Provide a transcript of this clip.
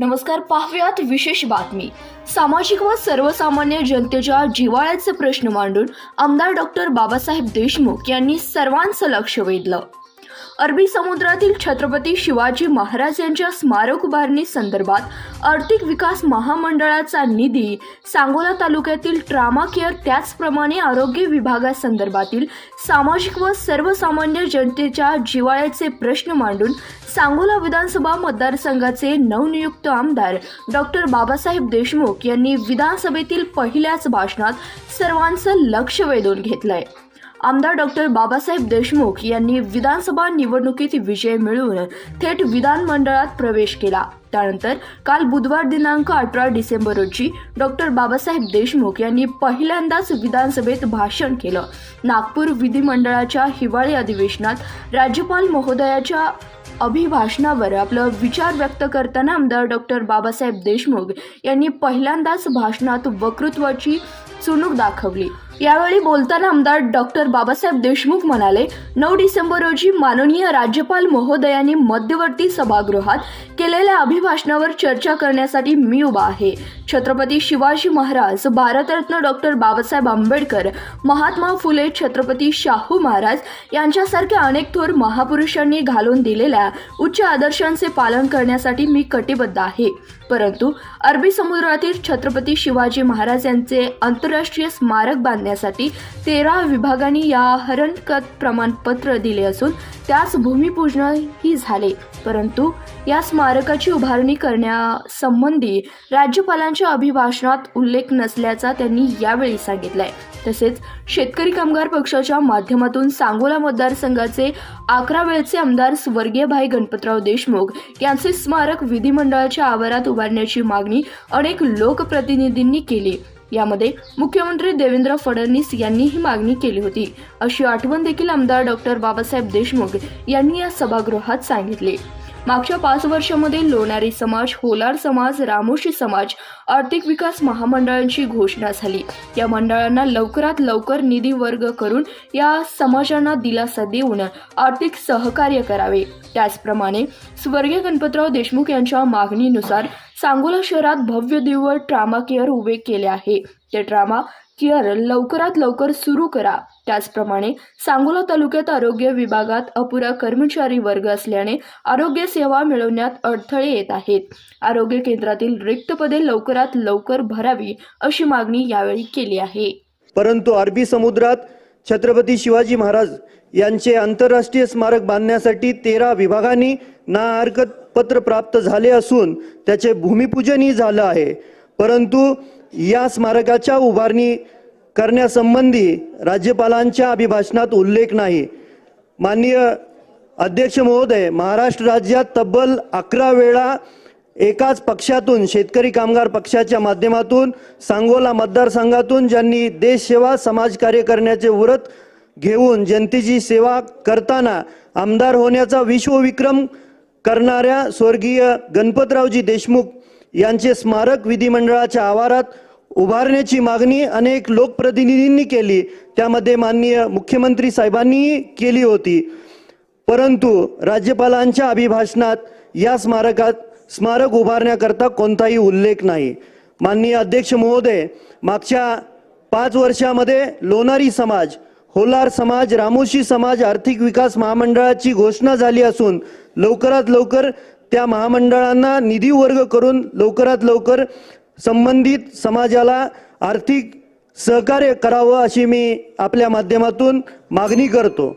नमस्कार पाहूयात विशेष बातमी. सामाजिक व सर्वसामान्य जनतेच्या जिव्हाळ्याचे प्रश्न मांडून आमदार डॉक्टर बाबासाहेब देशमुख यांनी सर्वांचं लक्ष वेधलं. अरबी समुद्रातील छत्रपती शिवाजी महाराज यांच्या स्मारक उभारणी संदर्भात आर्थिक विकास महामंडळाचा निधी सांगोला तालुक्यातील ट्रामा केअर त्याचप्रमाणे आरोग्य विभागासंदर्भातील सामाजिक व सर्वसामान्य जनतेच्या जिवाळ्याचे प्रश्न मांडून सांगोला विधानसभा मतदारसंघाचे नवनियुक्त आमदार डॉक्टर बाबासाहेब देशमुख यांनी विधानसभेतील पहिल्याच भाषणात सर्वांचं लक्ष वेधून घेतलंय. आमदार डॉक्टर बाबासाहेब देशमुख यांनी विधानसभा निवडणुकीत विजय मिळवून थेट विधानमंडळात प्रवेश केला. त्यानंतर काल बुधवार दिनांक अठरा डिसेंबर रोजी डॉक्टर बाबासाहेब देशमुख यांनी पहिल्यांदाच विधानसभेत भाषण केलं. नागपूर विधिमंडळाच्या हिवाळी अधिवेशनात राज्यपाल महोदयाच्या अभिभाषणावर आपलं विचार व्यक्त करताना आमदार डॉक्टर बाबासाहेब देशमुख यांनी पहिल्यांदाच भाषणात वक्तृत्वाची चुणूक दाखवली. यावेळी बोलताना आमदार डॉक्टर बाबासाहेब देशमुख म्हणाले नऊ डिसेंबर रोजी माननीय राज्यपाल महोदयांनी मध्यवर्ती सभागृहात केलेल्या अभिभाषणावर चर्चा करण्यासाठी मी उभा आहे. छत्रपती शिवाजी महाराज भारतरत्न डॉक्टर बाबासाहेब आंबेडकर महात्मा फुले छत्रपती शाहू महाराज यांच्यासारख्या अनेक थोर महापुरुषांनी घालून दिलेल्या उच्च आदर्शांचे पालन करण्यासाठी मी कटिबद्ध आहे. परंतु अरबी समुद्रातील छत्रपती शिवाजी महाराज यांचे आंतरराष्ट्रीय स्मारक करण्यासाठी तेरा विभागांनी या हरणकत प्रमाणपत्र दिले असून त्यास भूमिपूजनही झाले. परंतु या स्मारकाची उभारणी करण्यासंबंधी राज्यपालांच्या अभिभाषणात उल्लेख नसल्याचा त्यांनी यावेळी सांगितलंय. तसेच शेतकरी कामगार पक्षाच्या माध्यमातून सांगोला मतदारसंघाचे अकरा वेळचे आमदार स्वर्गीय भाई गणपतराव देशमुख यांचे स्मारक विधिमंडळाच्या आवारात उभारण्याची मागणी अनेक लोकप्रतिनिधींनी केली. यामध्ये मुख्यमंत्री देवेंद्र फडणवीस यांनी ही मागणी केली होती. अशी आठवण देखील आमदार डॉक्टर बाबासाहेब देशमुख यांनी या सभागृहात सांगितले. मागच्या पाच वर्षामध्ये लोणारी समाज होलार समाज रामोशी समाज आर्थिक विकास महामंडळांची घोषणा झाली. या मंडळांना लवकरात लवकर निधी वर्ग करून या समाजांना दिलासा देऊन आर्थिक सहकार्य करावे. त्याचप्रमाणे स्वर्गीय गणपतराव देशमुख यांच्या मागणीनुसार सांगोला शहरात भव्य दिव्य ट्रामा केअर उभे केले आहे. ते ट्रामा केअर लवकरात लवकर सुरू करा. त्याचप्रमाणे सांगोला तालुक्यात आरोग्य विभागात अपुरा कर्मचारी वर्ग असल्याने आरोग्य सेवा मिळवण्यात अडथळे येत आहेत. आरोग्य केंद्रातील रिक्त पदे लवकरात लवकर भरावी अशी मागणी यावेळी केली आहे. परंतु अरबी समुद्रात छत्रपती शिवाजी महाराज यांचे आंतरराष्ट्रीय स्मारक बांधण्यासाठी तेरा विभागांनी ना हरकत पत्र प्राप्त झाले असून त्याचे भूमिपूजनही झालं आहे. परंतु या स्मारकाच्या उभारणी करण्यासंबंधी राज्यपालांच्या अभिभाषणात उल्लेख नाही. माननीय अध्यक्ष महोदय महाराष्ट्र राज्यात तब्बल अकरा वेळा एकाच पक्षातून शेतकरी कामगार पक्षाच्या माध्यमातून सांगोला मतदारसंघातून ज्यांनी देशसेवा समाजकार्य करण्याचे व्रत घेऊन जनतेची सेवा करताना आमदार होण्याचा विश्वविक्रम करणाऱ्या स्वर्गीय गणपतरावजी देशमुख यांचे स्मारक विधिमंडळाच्या आवारात उभारण्याची मागणी अनेक लोकप्रतिनिधींनी केली. त्यामध्ये माननीय मुख्यमंत्री साहेबांनीही केली होती. परंतु राज्यपालांच्या अभिभाषणात या स्मारकात स्मारक उभारण्याकरता कोणताही उल्लेख नाही. माननीय अध्यक्ष महोदय मागच्या पाच वर्षामध्ये लोणारी समाज होलार समाज रामोशी समाज आर्थिक विकास महामंडळाची घोषणा झाली असून लवकरात लवकर त्या महामंडळांना निधी वर्ग करून लवकरात लवकर संबंधित समाजाला आर्थिक सहकार्य करावं अशी मी आपल्या माध्यमातून मागणी करतो.